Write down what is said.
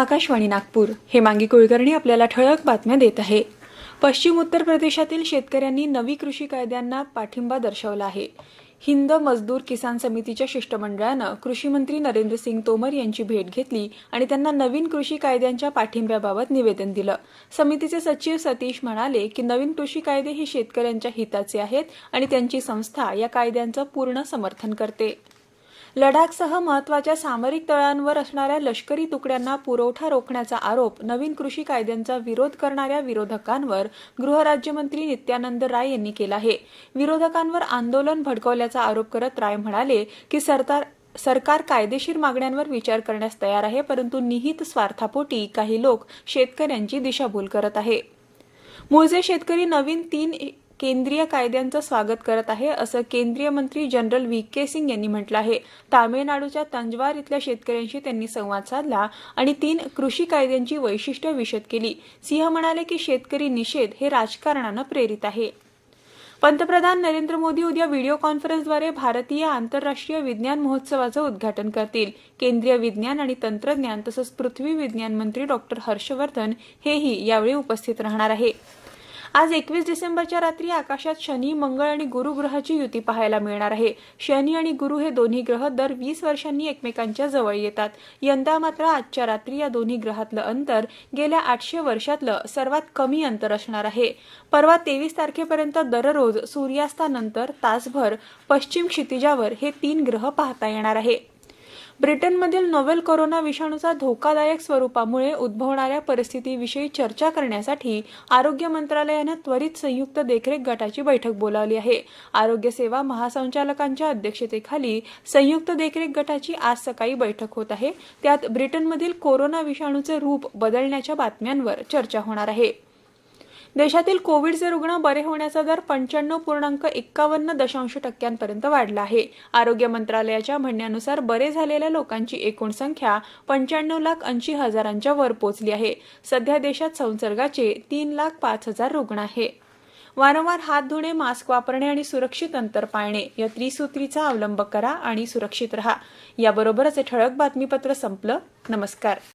आकाशवाणी नागपूर. हेमांगी कुलकर्णी आपल्याला ठळक बातम्या देत आहे. पश्चिम उत्तर प्रदेशातील शेतकऱ्यांनी नवी कृषी कायद्यांना पाठिंबा दर्शवला आहे. हिंद मजदूर किसान समितीच्या शिष्टमंडळानं कृषी मंत्री नरेंद्र सिंग तोमर यांची भेट घेतली आणि त्यांना नवीन कृषी कायद्यांच्या पाठिंब्याबाबत निवेदन दिलं. समितीचे सचिव सतीश म्हणाले की नवीन कृषी कायदे हे शेतकऱ्यांच्या हिताचे आहेत आणि त्यांची संस्था या कायद्यांचं पूर्ण समर्थन करते. लडाखसह महत्त्वाच्या सामरिक तळांवर असणाऱ्या लष्करी तुकड्यांना पुरवठा रोखण्याचा आरोप नवीन कृषी कायद्यांचा विरोध करणाऱ्या विरोधकांवर गृहराज्यमंत्री नित्यानंद राय यांनी केला आहे. विरोधकांवर आंदोलन भडकवल्याचा आरोप करत राय म्हणाले की सरकार सरकार कायदेशीर मागण्यांवर विचार करण्यास तयार आहे परंतु निहित स्वार्थापोटी काही लोक शेतकऱ्यांची दिशाभूल करत आहे. मूळचे शेतकरी नवीन तीन केंद्रीय कायद्यांचं स्वागत करत आहे असं केंद्रीय मंत्री जनरल व्ही के सिंग यांनी म्हटलं आहे. तामिळनाडूच्या तंजवार इथल्या शेतकऱ्यांशी त्यांनी संवाद साधला आणि तीन कृषी कायद्यांची वैशिष्ट्य विशद केली. सिंह म्हणाले की शेतकरी निषेध हे राजकारणानं प्रेरित आहे. पंतप्रधान नरेंद्र मोदी उद्या व्हिडिओ कॉन्फरन्सद्वारे भारतीय आंतरराष्ट्रीय विज्ञान महोत्सवाचं उद्घाटन करतील. केंद्रीय विज्ञान आणि तंत्रज्ञान तसंच पृथ्वी विज्ञान मंत्री डॉक्टर हर्षवर्धन हेही यावेळी उपस्थित राहणार आहे. आज एकवीस डिसेंबरच्या रात्री आकाशात शनी मंगळ आणि गुरु ग्रहाची युती पाहायला मिळणार आहे. शनी आणि गुरु हे दोन्ही ग्रह दर वीस वर्षांनी एकमेकांच्या जवळ येतात. यंदा मात्र आजच्या रात्री या दोन्ही ग्रहातलं अंतर गेल्या आठशे वर्षातलं सर्वात कमी अंतर असणार आहे. परवा तेवीस तारखेपर्यंत दररोज सूर्यास्तानंतर तासभर पश्चिम क्षितिजावर हे तीन ग्रह पाहता येणार आहे. ब्रिटनमधील नोवेल कोरोना विषाणूचा धोकादायक स्वरूपामुळे उद्भवणाऱ्या परिस्थितीविषयी चर्चा करण्यासाठी आरोग्य मंत्रालयानं त्वरित संयुक्त देखरेख गटाची बैठक बोलावली आहे. आरोग्य सेवा महासंचालकांच्या अध्यक्षतेखाली संयुक्त देखरेख गटाची आज सकाळी बैठक होत आहे. त्यात ब्रिटनमधील कोरोना विषाणूचे रूप बदलण्याच्या बातम्यांवर चर्चा होणार आहे. देशातील कोविडचे रुग्ण बरे होण्याचा दर पंच्याण्णव पूर्णांक एक्कावन्न दशांश टक्क्यांपर्यंत वाढला आहे. आरोग्य मंत्रालयाच्या म्हणण्यानुसार बरे झालेल्या लोकांची एकूण संख्या पंच्याण्णव लाख ऐंशी हजारांच्या वर पोहोचली आहे. सध्या देशात संसर्गाचे तीन लाख पाच हजार रुग्ण आहे. वारंवार हात धुणे मास्क वापरणे आणि सुरक्षित अंतर पाळणे या त्रिसूत्रीचा अवलंब करा आणि सुरक्षित रहा. याबरोबरच हे ठळक बातमीपत्र संपलं. नमस्कार.